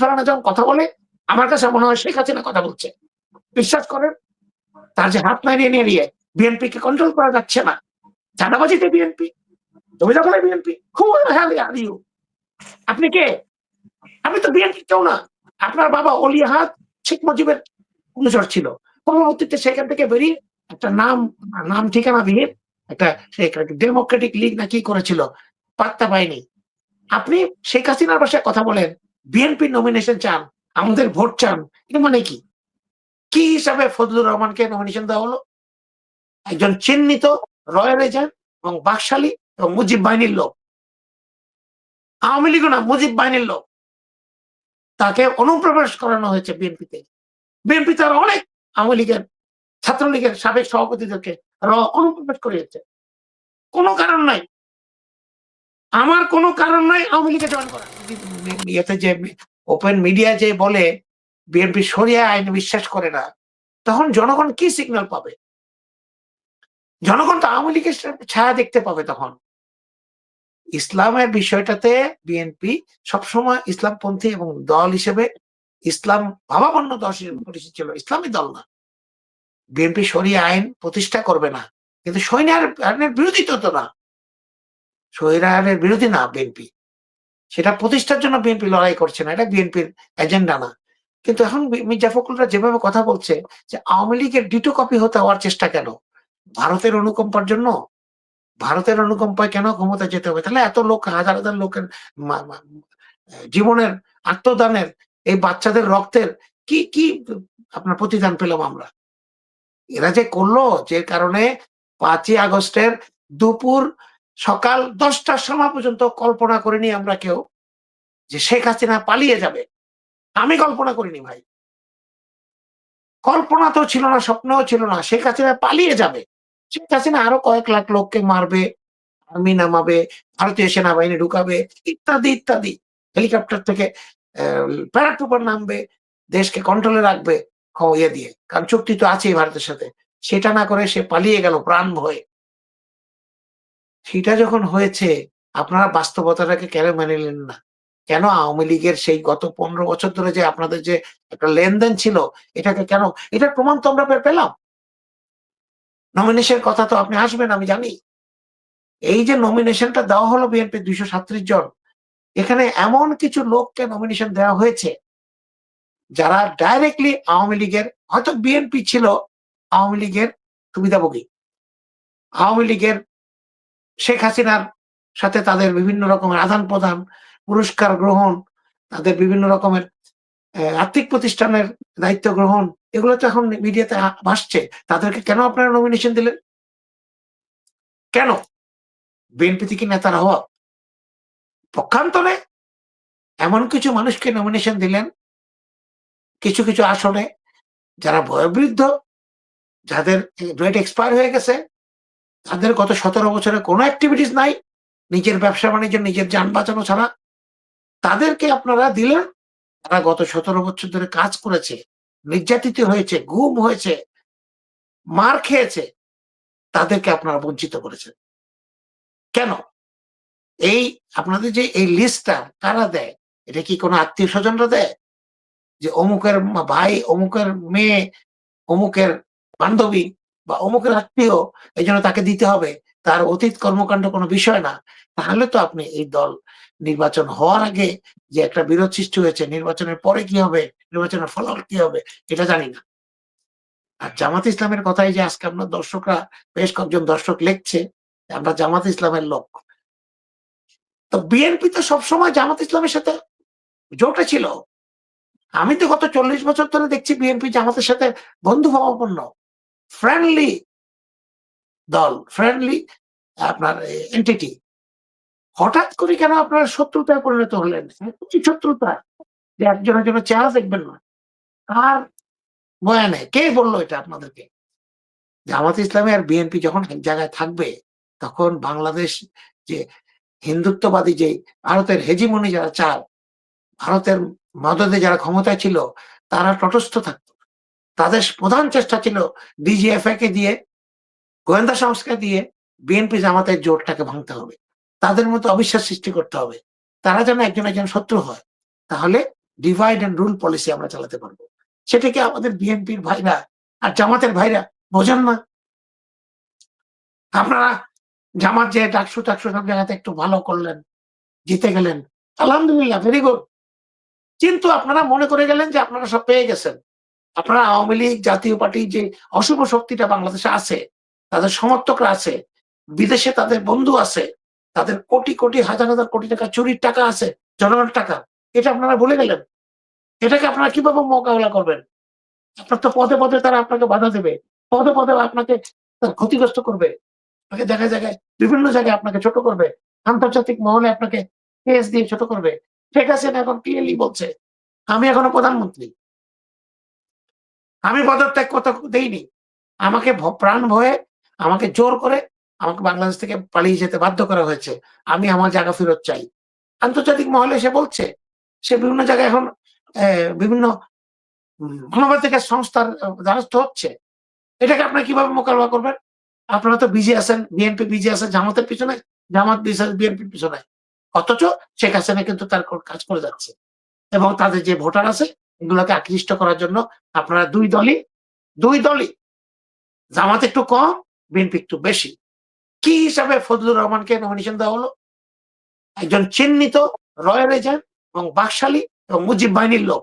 ফারানা যখন কথা বলে। আমার কাছে মনে হয় শেখ হাসিনা কথা বলছে। বিশ্বাস করেন, তার যে হাত নাড়িয়ে নিয়ে বিএনপি কে কন্ট্রোল করা যাচ্ছে না। চাঁদাবাজিতে বিএনপি জমি দখলে বিএনপি খুব আপনি কে? আপনি তো বিএনপি কেউ না। আপনার বাবা অলিয়াহাত শেখ মুজিবের অনুচর ছিল। পরবর্তীতে সেখান থেকে বেরিয়ে একটা নাম নাম ঠিকানা বিহীন একটা ডেমোক্রেটিক লিগ না কি করেছিল, পাত্তা পায়নি। আপনি শেখ হাসিনার বাসায় কথা বলেন বিএনপি নমিনেশন চান, আমাদের ভোট চান এটা মানে কি? কি হিসাবে ফজলুর রহমানকে নমিনেশন দেওয়া হলো? একজন চিহ্নিত রয়্যাল এজেন্ট এবং বাকশালী এবং মুজিব বাহিনীর লোক। আওয়ামী লীগ না, মুজিব বাহিনীর লোক। তাকে অনুপ্রবেশ করানো হয়েছে বিএনপিতে বিএনপি তার অনেক আওয়ামী লীগের, ছাত্রলীগের সাবেক সভাপতিদেরকে অনুপ্রবেশ করিয়েছে। কোনো কারণ নাই। আমার কোনো কারণ নাই আওয়ামী লীগে জয়েন করা। ইয়েতে যে ওপেন মিডিয়া যে বলে, বিএনপি সরিয়া আইন বিশ্বাস করে না, তখন জনগণ কি সিগন্যাল পাবে? জনগণ তো আওয়ামী লীগের ছায়া দেখতে পাবে তখন। ইসলামের বিষয়টাতে বিএনপি সবসময় ইসলামপন্থী এবং দল হিসেবে, ইসলাম ভাবাপন্ন দল হিসেবে ছিল, ইসলামী দল না। বিএনপি সরিয়া আইন প্রতিষ্ঠা করবে না। কিন্তু সৈন্য আইনের বিরোধী তো না। সৈরা আইনের বিরোধী না বিএনপি। সেটা প্রতিষ্ঠার জন্য বিএনপি লড়াই করছে না, এটা বিএনপির এজেন্ডা না। কিন্তু এখন মির্জা ফখরুলরা যেভাবে কথা বলছে যে আওয়ামী লীগের ডিটো কপি হতে হওয়ার চেষ্টা কেন? ভারতের অনুকম্পার জন্য? ভারতের অনুকম্পায় কেন ক্ষমতা যেতে হবে? তাহলে এত লোক, হাজার হাজার লোকের জীবনের আত্মদানের এই বাচ্চাদের রক্তের কি কি আপনার প্রতিদান পেলাম আমরা? এরা যে করল, যে কারণে পাঁচই আগস্টের দুপুর সকাল দশটার সময় পর্যন্ত কল্পনা করিনি আমরা কেউ যে শেখ হাসিনা পালিয়ে যাবে। আমি কল্পনা করিনি ভাই। কল্পনা তো ছিল না, স্বপ্নও ছিল না। শেখ হাসিনা পালিয়ে যাবে। শেখ হাসিনা আরও কয়েক লাখ লোককে মারবে, আর্মি নামাবে, ভারতীয় সেনাবাহিনী ঢুকাবে, ইত্যাদি ইত্যাদি। হেলিকপ্টার থেকে প্যারাট্রুপার নামবে, দেশকে কন্ট্রোলে রাখবে ইয়ে দিয়ে। কারণ চুক্তি তো আছেই ভারতের সাথে। সেটা না করে সে পালিয়ে গেল প্রাণ ভয়ে। সেটা যখন হয়েছে, আপনারা বাস্তবতাটাকে কেন মেনে নিলেন না? কেন আওয়ামী লীগের সেই গত পনেরো বছর ধরে যে আপনাদের যে একটা লেনদেন ছিল, এটাকে কেন, এটার প্রমাণ তো আমরা পেলাম। নমিনেশনের কথা তো আপনি আসবেন, আমি জানি। এই যে নমিনেশনটা দেওয়া হলো বিএনপি দুইশো সাত্রিশ জন, এখানে এমন কিছু লোককে নমিনেশন দেওয়া হয়েছে, যারা ডাইরেক্টলি আওয়ামী লীগের, হয়তো বিএনপি ছিল আওয়ামী লীগের সুবিধাভোগী। আওয়ামী লীগের শেখ হাসিনার সাথে তাদের বিভিন্ন রকমের আদান প্রদান, পুরস্কার গ্রহণ, তাদের বিভিন্ন রকমের আর্থিক প্রতিষ্ঠানের দায়িত্ব গ্রহণ, এগুলো তো এখন মিডিয়াতে ভাসছে। তাদেরকে কেন আপনারা নমিনেশন দিলেন? কেন? বিএনপি থেকে নেতার হওয়া পক্ষান্তরে এমন কিছু মানুষকে নমিনেশন দিলেন, কিছু কিছু আসনে যারা বয়োবৃদ্ধ, যাদের ডেট এক্সপায়ার হয়ে গেছে তাদের গত সতেরো বছরে কোনো অ্যাক্টিভিটিস নাই। নিজের ব্যবসা বাণিজ্য, নিজের যান বাঁচানো ছাড়া। তাদেরকে আপনারা দিলেন। তারা গত সতেরো বছর ধরে কাজ করেছে, নির্যাতিত হয়েছে, গুম হয়েছে, মার খেয়েছে। তাদেরকে আপনারা বঞ্চিত করেছেন। কেন? এই আপনাদের যে এই লিস্টটা কারা দেয়? এটা কি কোনো আত্মীয় স্বজনরা দেয়? যে অমুকের ভাই, অমুকের মেয়ে, অমুকের বান্ধবী বা অমুকের আত্মীয় এই জন্য তাকে দিতে হবে, তার অতীত কর্মকাণ্ড কোনো বিষয় না, তাহলে তো আপনি এই দল নির্বাচন হওয়ার আগে যে একটা বিরোধ সৃষ্টি হয়েছে, নির্বাচনের পরে কি হবে, নির্বাচনের ফলাফল কি হবে, এটা জানি না। আর জামাত ইসলামের কথাই যে আজকে আপনার দর্শকরা, বেশ কয়েকজন দর্শক লিখছে, আমরা জামাত ইসলামের লোক। তো বিএনপি তো সবসময় জামাত ইসলামের সাথে জোটে ছিল। আমি তো গত চল্লিশ বছর ধরে দেখছি বিএনপি জামাতের সাথে বন্ধু ভাবাপন্ন ফ্রেন্ডলি দল ফ্রেন্ডলি আপনার এন্টিটি হঠাৎ করে কেন আপনার শত্রুতায় পরিণত হলেন? শত্রুতা। যে একজনের জন্য চেহারা দেখবেন না। আর বয়ানে? কে বলল এটা আপনাদেরকে? জামাত ইসলামী আর বিএনপি যখন এক জায়গায় থাকবে, তখন বাংলাদেশ যে হিন্দুত্ববাদী যে ভারতের হেজিমনি যারা চায় ভারতের মদদে যারা ক্ষমতায় ছিল, তারা তটস্থ থাকতো। তাদের প্রধান চেষ্টা ছিল ডিজিএফআ কে দিয়ে, গোয়েন্দা সংস্থা দিয়ে বিএনপি জামাতের জোটটাকে ভাঙতে হবে। তাদের মতো অবিশ্বাস সৃষ্টি করতে হবে। তারা যেন একজন একজন শত্রু হয়, তাহলে ডিভাইড অ্যান্ড রুল পলিসি আমরা চালাতে পারব। সেটাকে আমাদের বিএনপির ভাইরা আর জামাতের ভাইরা বোঝেন না? আপনারা জামাত যে ডাকসু টাকসু সব জায়গাতে একটু ভালো করলেন, জিতে গেলেন, আলহামদুলিল্লাহ ভেরি গুড কিন্তু আপনারা মনে করে গেলেন যে আপনারা সব পেয়ে গেছেন। আপনারা আওয়ামী লীগ, জাতীয় পার্টি যে অশুভ শক্তিটা বাংলাদেশে আছে, তাদের সমর্থকরা আছে, বিদেশে তাদের বন্ধু আছে, তাদের কোটি কোটি, হাজার হাজার কোটি টাকা, চুরির টাকা আছে, জনগণের টাকা, এটা আপনারা ভুলে গেলেন। এটাকে আপনারা কীভাবে মোকাবেলা করবেন? আপনার তো পদে পদে তারা আপনাকে বাধা দেবে, পদে পদে আপনাকে ক্ষতিগ্রস্ত করবে। আপনাকে জায়গায় জায়গায় বিভিন্ন জায়গায় আপনাকে ছোট করবে, আন্তর্জাতিক মহলে আপনাকে কেস দিয়ে ছোট করবে। শেখ হাসিনা এখন ক্লিয়ারলি বলছে, আমি এখনও প্রধানমন্ত্রী। আমি পদত্যাগ কত দেইনি। আমাকে প্রাণ ভয়ে আমাকে জোর করে আমাকে বাংলাদেশ থেকে পালিয়ে যেতে বাধ্য করা হয়েছে। আমি আমার জায়গা ফেরত চাই। আন্তর্জাতিক মহলে সে বলছে, সে বিভিন্ন জায়গায় এখন বিভিন্ন মানবাধিকার সংস্থার দ্বারস্থ হচ্ছে। এটাকে আপনারা কীভাবে মোকাবিলা করবেন? আপনারা তো বিজি আছেন, বিএনপি বিজি আছে জামাতের পিছনে, জামাত বিএনপির পিছনে। অথচ শেখ হাসিনা কিন্তু তার কাজ করে যাচ্ছে। এবং তাদের যে ভোটার আছে এগুলোকে আকৃষ্ট করার জন্য আপনারা দুই দলই দুই দলই জামাত একটু কম, বিএনপি একটু বেশি। কি হিসাবে ফজলুর রহমানকে নমিনেশন দেওয়া হলো? একজন চিহ্নিত রয়্যাল এজেন্ট এবং বাকশালী এবং মুজিব বাহিনীর লোক।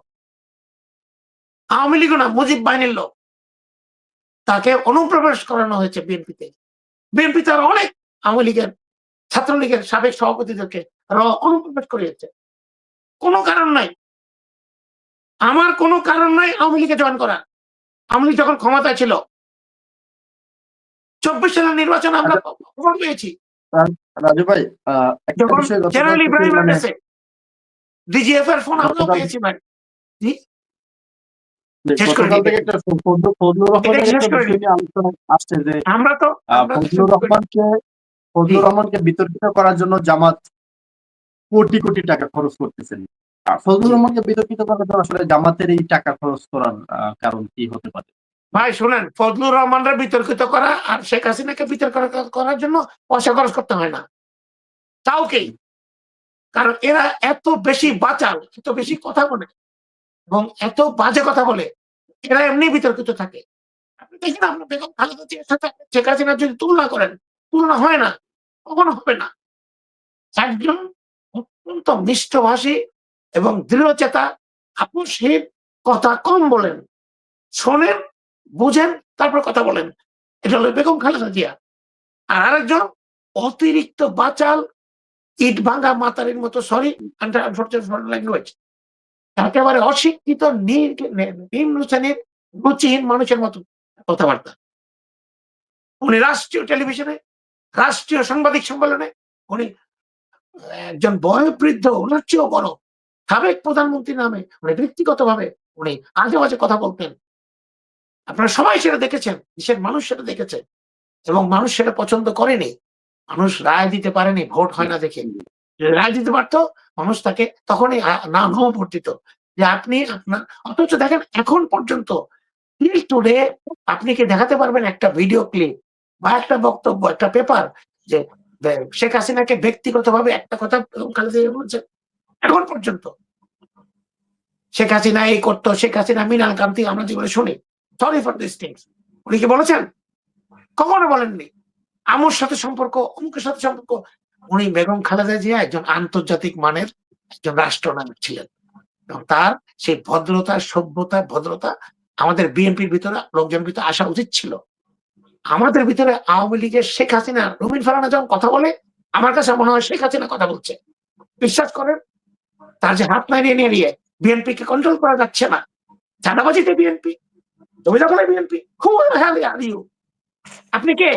আওয়ামী লীগ না, মুজিব বাহিনীর লোক। তাকে অনুপ্রবেশ করানো হয়েছে বিএনপিতে। বিএনপি তার অনেক আওয়ামী লীগের, ছাত্রলীগের সাবেক সভাপতিদেরকে অনুপ্রবেশ করিয়েছে। কোনো কারণ নাই। আমার কোনো কারণ নাই আওয়ামী লীগে জয়েন করা আওয়ামী লীগ যখন ক্ষমতায় ছিল চব্বিশ সালের নির্বাচন আমরা খবর পেয়েছি। রাজু ভাই জেনারেল মানে ডিজিএফ এর ফোন আমরাও পেয়েছি ভাই। আমরা তো ফজলুর রহমানকে ফজলুর রহমানকে বিতর্কিত করার জন্য জামাত কোটি কোটি টাকা খরচ করতেছেন ফজলুর রহমানকে বিতর্কিত করার জন্য আসলে জামাতের এই টাকা খরচ করার কারণ কি হতে পারে? ভাই, শুনেন, ফজলুর রহমানরা বিতর্কিত করা আর শেখ হাসিনাকে বিতর্ক করার জন্য পয়সা খরচ করতে হয় না। কাউকেই কারণ এরা এত বেশি বাচাল, এত বেশি কথা বলে এবং এত বাজে কথা বলে, এরা এমনি বিতর্কিত থাকে। আপনি দেখেন, আপনার বেগম খালেদা জিয়ার সাথে শেখ হাসিনার যদি তুলনা করেন, তুলনা হয় না, কখনো হবে না। একজন অত্যন্ত মিষ্টভাষী এবং দৃঢ়চেতা আপোষহীন কথা কম বলেন, শোনেন, বুঝেন, তারপর কথা বলেন। এটা হলো বেগম খালেদা জিয়া। আর আরেকজন অতিরিক্ত বাচাল, ইট ভাঙা মাতারির মতো সরি ল্যাঙ্গুয়েজ একেবারে অশিক্ষিত নিম্ন শ্রেণির, রুচিহীন মানুষের মতো কথাবার্তা। উনি রাষ্ট্রীয় টেলিভিশনে, রাষ্ট্রীয় সাংবাদিক সম্মেলনে, উনি একজন বয়োবৃদ্ধ ওনার চেয়েও বড়। সাবেক প্রধানমন্ত্রী নামে উনি ব্যক্তিগতভাবে উনি আজে বাজে কথা বলতেন। আপনারা সবাই সেটা দেখেছেন, দেশের মানুষ সেটা দেখেছে এবং মানুষ সেটা পছন্দ করেনি। মানুষ রায় দিতে পারেনি, ভোট হয় না দেখে। রায় দিতে পারতো, মানুষ তাকে তখনই না, নো ভোট দিত। যে আপনি আপনার অথচ দেখেন এখন পর্যন্ত টুডে আপনি কি দেখাতে পারবেন একটা ভিডিও ক্লিপ বা একটা বক্তব্য, একটা পেপার যে শেখ হাসিনাকে ব্যক্তিগতভাবে একটা কথা বলছেন? এখন পর্যন্ত। শেখ হাসিনা এই করতো, শেখ হাসিনা মিনাল কান্তি আমরা যেগুলো শুনি। সরি ফর দিস থিংস উনি কি বলেছেন? কখনো বলেননি। আমুর সাথে সম্পর্ক, অমুকের সাথে সম্পর্ক। উনি বেগম খালেদা জিয়া একজন আন্তর্জাতিক মানের একজন রাষ্ট্রনায়ক ছিলেন। এবং তার সেই ভদ্রতা, সভ্যতা, ভদ্রতা আমাদের বিএনপির ভিতরে লোকজন ভিতরে আসা উচিত ছিল। আমাদের ভিতরে আওয়ামী লীগের শেখ হাসিনা, রুমিন ফারানা যখন কথা বলে, আমার কাছে মনে হয় শেখ হাসিনা কথা বলছে। বিশ্বাস করেন তার যে হাত নাড়িয়ে নিয়ে বিএনপি কে কন্ট্রোল করা যাচ্ছে না। চাঁদাবাজিতে বিএনপি জমি দখলে বিএনপি আপনি কে?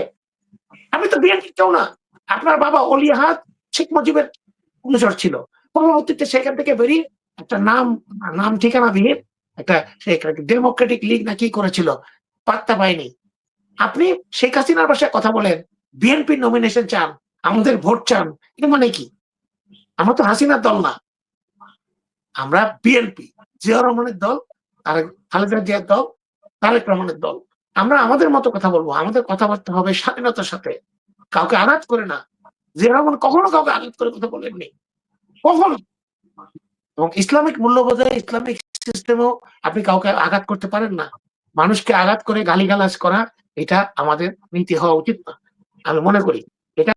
আপনি তো বিএনপি কেউ না। আপনার বাবা অলিয়াহাত শেখ মুজিবের অনুচর ছিল। পরবর্তীতে সেখান থেকে বেরিয়ে একটা নাম নাম ঠিকানা দিয়ে একটা ডেমোক্রেটিক লিগ না কি করেছিল, পাত্তা পায়নি। আপনি শেখ হাসিনার ভাষায় কথা বলেন, বিএনপি নমিনেশন চান, আমাদের ভোট চান, এটা মানে কি? আমরা তো হাসিনার দল না। আমরা বিএনপি জিয়া রহমানের দল আর খালেদা জিয়ার দল, তারেক রহমানের দল। আমরা আমাদের মতো কথা বলব, আমাদের কথাবার্তা হবে স্বাধীনতার সাথে। কাউকে আঘাত করে না। জিয়া রহমান কখনো কাউকে আঘাত করে কথা বলেননি। কখনো। এবং ইসলামিক মূল্যবোধে, ইসলামিক সিস্টেমেও আপনি কাউকে আঘাত করতে পারেন না। মানুষকে আঘাত করে গালিগালাজ করা, এটা আমাদের নীতি হওয়া উচিত না। আমি মনে করি